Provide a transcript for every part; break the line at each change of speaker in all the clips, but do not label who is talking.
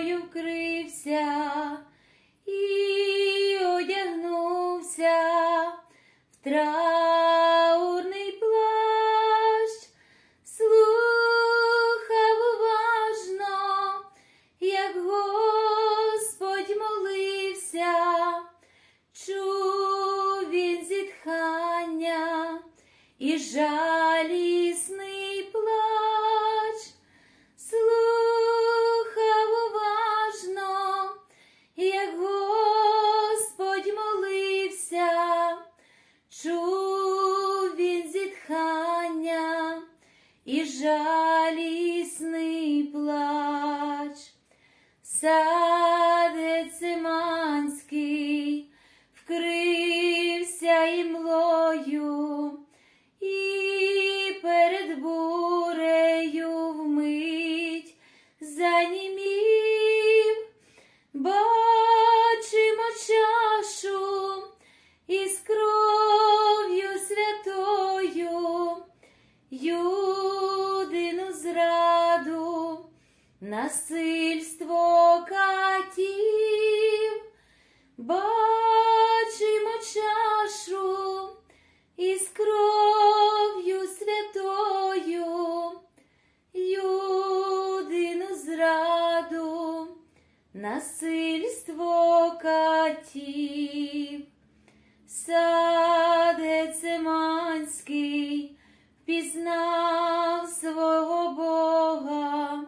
хусткою вкрився Циманський впізнав свого Бога,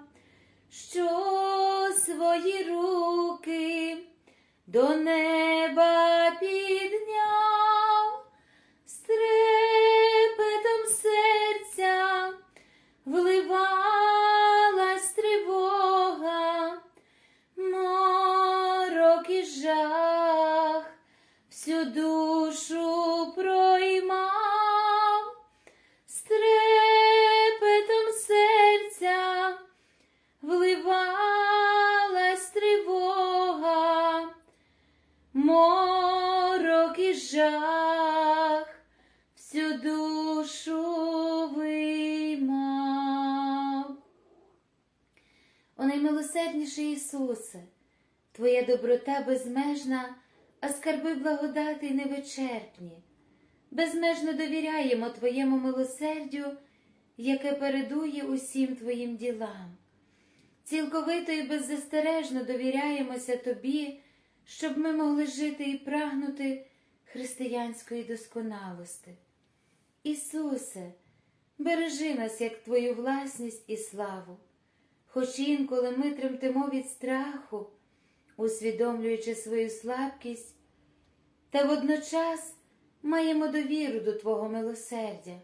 що свої руки до неба наймилосердніший Ісусе, Твоя доброта безмежна, а скарби благодати невичерпні. Безмежно довіряємо Твоєму милосердю, яке передує усім Твоїм ділам. Цілковито і беззастережно довіряємося Тобі, щоб ми могли жити і прагнути християнської досконалости. Ісусе, бережи нас як Твою власність і славу, хоч інколи ми тремтимо від страху, усвідомлюючи свою слабкість, та водночас маємо довіру до Твого милосердя.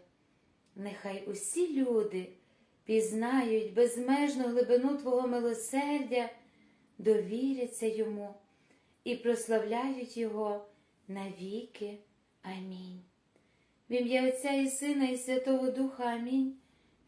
Нехай усі люди пізнають безмежну глибину Твого милосердя, довіряться йому і прославляють Його навіки. Амінь. В ім'я Отця і Сина, і Святого Духа Амінь.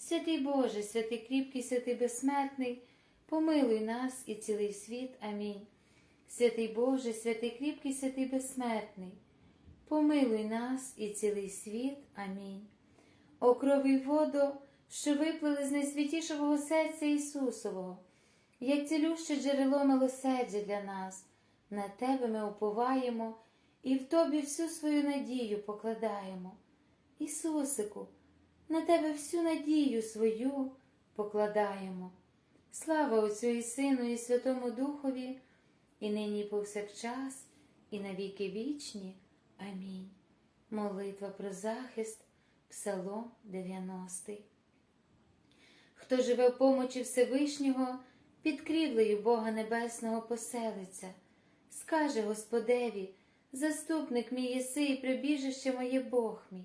Святий Боже, святий кріпкий, святий безсмертний, помилуй нас і цілий світ. Амінь. Святий Боже, святий кріпкий, святий безсмертний, помилуй нас і цілий світ. Амінь. О крові й воду, що виплили з найсвятішого серця Ісусового, як цілюще джерело милосердя для нас, на Тебе ми уповаємо і в Тобі всю свою надію покладаємо. Ісусику, на Тебе всю надію свою покладаємо. Слава Отцю і Сину, і Святому Духові, і нині, повсякчас, і навіки вічні. Амінь. Молитва про захист, Псалом 90. Хто живе в помочі Всевишнього, під крівлею Бога Небесного поселиться, скаже Господеві, заступник мій єси і прибіжище моє Бог мій,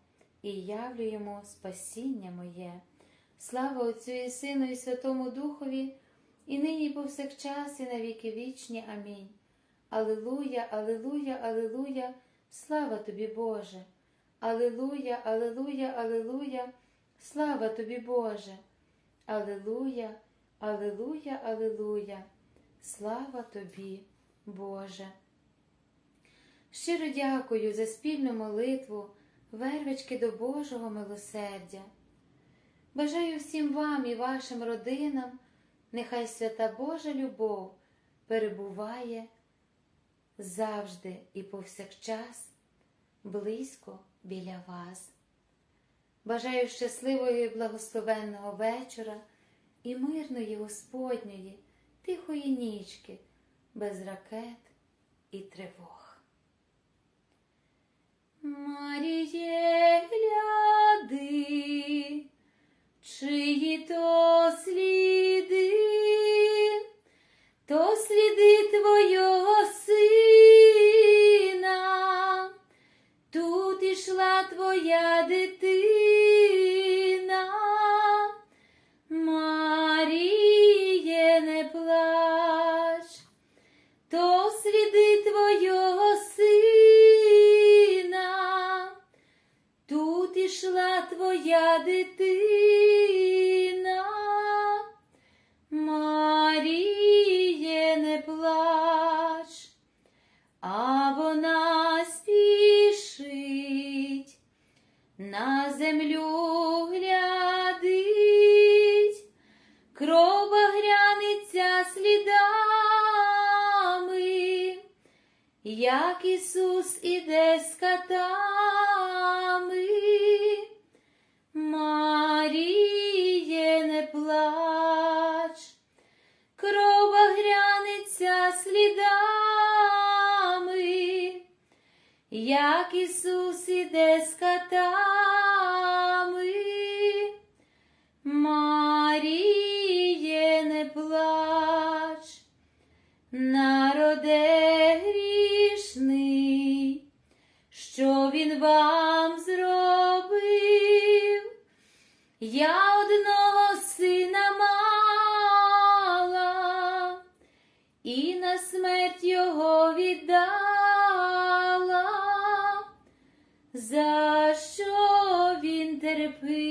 і явлю йому спасіння моє. Слава Отцю і Сину, і Святому Духові, і нині, і повсякчас, і на віки вічні. Амінь. Алилуя, Алилуя, Алилуя, слава тобі, Боже. Алилуя, Алилуя, Алилуя, слава тобі, Боже. Алилуя, Алилуя, Алилуя, слава тобі, Боже. Щиро дякую за спільну молитву, вервички до Божого милосердя. Бажаю всім вам і вашим родинам, нехай свята Божа любов перебуває завжди і повсякчас близько біля вас. Бажаю щасливого і благословенного вечора і мирної Господньої, тихої нічки, без ракет і тривог. Маріє, як Ісус іде з катами. Маріє, не плач, народе грішний, що він вам зробив? Я одного сина мала, і на смерть його віддала, за що він терпить?